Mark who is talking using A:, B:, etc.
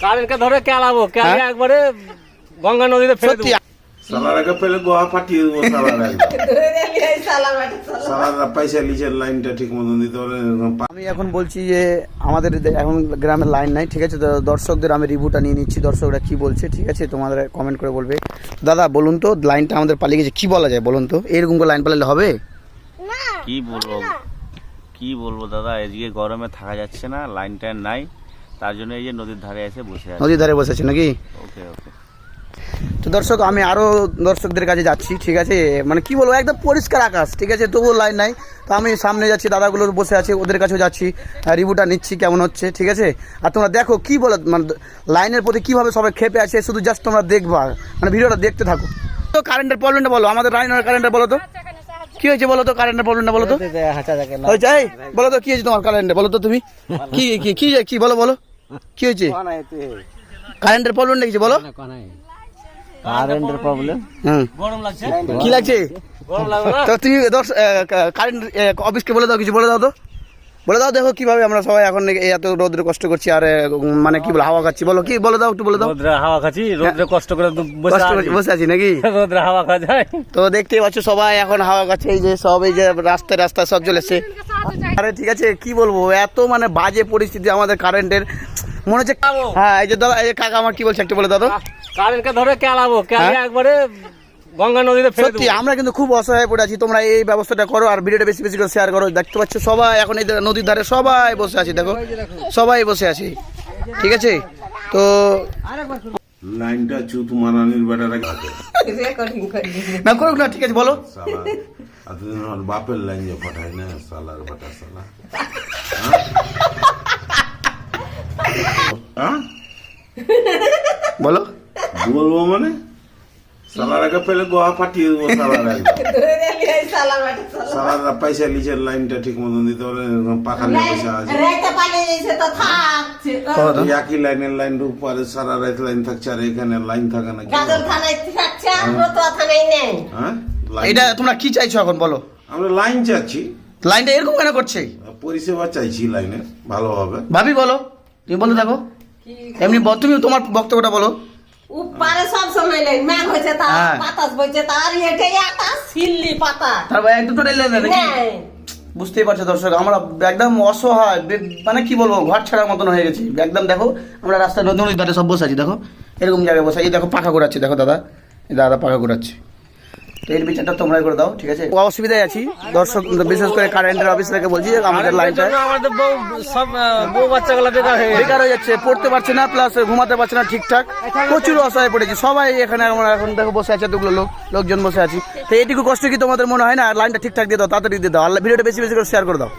A: কারেন্টকে ধরে কেলাবো কেলিয়ে একবারে গঙ্গা নদীতে ফেলে দেবো।
B: সালারাকে ফেলে গোয়া ফাটিয়ে দেবো সালারা পয়সা লিচের লাইনটা ঠিক মতন দিতে পারে
C: আমি এখন বলছি যে আমাদের এখন গ্রামের লাইন নাই ঠিক আছে? তো দর্শকদের আমি রিভিউটা নিয়ে নিচ্ছি দর্শকরা কি বলছে ঠিক আছে? তোমাদের কমেন্ট করে বলবে। দাদা বলুন তো লাইনটা আমাদের পালিয়ে গেছে কি বলা যায় বলুন তো? এরকম করে লাইন পালালে হবে?
D: কি বলব? কি বলব দাদা? এদিকে গরমে থাকা যাচ্ছে না লাইন টাইন নাই। তার জন্য এই যে নদীর ধারে এসে বসে আছে।
C: নদীর ধারে বসেছে নাকি?
D: ওকে ওকে।
C: তো দর্শক আমি আরও দর্শকদের কাছে যাচ্ছি ঠিক আছে? মানে কি বলব একদম পরিষ্কার আকাশ ঠিক আছে? তবুও লাইন নাই। তো আমি সামনে যাচ্ছি দাদাগুলোর বসে আছে ওদের কাছেও যাচ্ছি। রিভিউটা নিচ্ছি কেমন হচ্ছে ঠিক আছে? আর তোমরা দেখো কি বলো মানে লাইনের প্রতি কীভাবে সবাই খেপে আছে শুধু জাস্ট তোমরা দেখবা। মানে ভিডিওটা দেখতে থাকো। তো কারেন্টের প্রবলেমটা বলো আমাদের লাইনের কারেন্টের বলো তো। কি হয়েছে বলো তো কারেন্টের প্রবলেমটা বলো তো? হয়েছে বলো তো কি হয়েছে তোমার কারেন্টে বলো তো তুমি। কি কি কি কি বলো বলো। কি হয়েছে? কারেন্টের প্রবলেমটা কি বলো।
E: কারেন্টের প্রবলেম
A: গরম লাগছে?
C: কি লাগছে? তো তুমি কারেন্ট অফিসকে বলে দাও কিছু বলে দাও তো। বলে দাও দেখো কীভাবে আমরা সবাই এখন এত রোদ্রে কষ্ট করছি আর মানে কি বলে হাওয়া খাচ্ছি বলো কি বলে দাও একটু বলে দাও।
A: রোদ্রে হাওয়া খাচ্ছি রোদ্রে কষ্ট করে বসে আছি।
C: নাকি?
A: রোদ্রে হাওয়া খাওয়া যায়।
C: তো দেখতেই পাচ্ছ সবাই এখন হাওয়া খাচ্ছে এই যে সব এই যে রাস্তায় রাস্তায় সব চলে এসছে। আরে ঠিক আছে কি বলব? এত মানে বাজে পরিস্থিতি আমাদের কারেন্টের মনে হচ্ছে হ্যাঁ এই যে দাদা এই যে কাকা আমার কি বলছে একটু বলে দাদা।
A: কারেন্টকে ধরে কেলাবো কেলিয়ে একবারে গঙ্গা নদীতে ফেলে
C: সত্যি আমরা কিন্তু খুব অসহায় পড়ে আছি। তোমরা এই ব্যবস্থাটা করো আর ভিডিওটা বেশি বেশি করে শেয়ার করো। দেখতে পাচ্ছ সবাই এখন এই নদীর ধারে সবাই বসে আছি দেখো। সবাই বসে আছি। ঠিক আছে? তো
B: লাইনটা চুত মারানির বেটারা
C: না করুক না ঠিক আছে বলো।
B: এতদিন আমার বাপের লাইন যে ফাটায় না সালার বেটা সালা হ্যাঁ
C: বলো
B: বলব মানে সালারাকে ফেলে গোয়া ফাটিয়ে দেবো সালারা সালারা পয়সা লিচের লাইনটা ঠিক মতন দিতে পারে পাখা নিয়ে বসে আছে একই লাইনের লাইন উপরে সারা রাত লাইন থাকছে আর এখানে লাইন থাকে না কি হ্যাঁ
C: এটা তোমরা কি চাইছো এখন বলো।
B: আমরা লাইন চাচ্ছি।
C: লাইনটা এরকম কেন করছে?
B: পরিষেবা চাইছি লাইনের ভালোভাবে।
C: ভাবি বলো। তুমি বলতে থাকো। এমনি তুমি তোমার বক্তব্যটা বলো।
F: উপরে সব সময় লাইন ম্যাগ হয়েছে তার
C: হ্যাঁ।
F: বাতাস বইছে তার এটাই একটা সিল্লি পাতা।
C: তারপর এক দুটো লাইন নাকি? বুঝতেই পারছ দর্শক আমরা একদম অসহায় মানে কি বলব ঘর ছাড়ার মতন হয়ে গেছি। একদম দেখো আমরা রাস্তায় নদী নদীর ধারে সব বসে আছি দেখো। এরকম জায়গায় বসে এই দেখো পাখা ঘোরাচ্ছে দেখো দাদা। দাদা পাখা ঘোরাচ্ছে। এর বিচারটা তোমরাই করে দাও ঠিক আছে? অসুবিধায় আছি। দর্শক বিশেষ করে কারেন্টের বলছি আমাদের লাইনটা
A: জন্য আমাদের বউ সব আহ, বউ বাচ্চাগুলো বেকার হয়ে
C: বেকার হয়ে যাচ্ছে পড়তে পারছে না প্লাস ঘুমাতে পারছে না ঠিকঠাক। প্রচুর অসহায় পড়েছে। সবাই এখানে আমরা এখন দেখো বসে আছে দুগুলো লোক লোকজন বসে আছি। তো এইটুকু কষ্ট কি তোমাদের মনে হয় না? আর লাইনটা ঠিকঠাক দিয়ে দাও তাড়াতাড়ি দিয়ে দাও। আর ভিডিওটা বেশি বেশি করে শেয়ার করে দাও।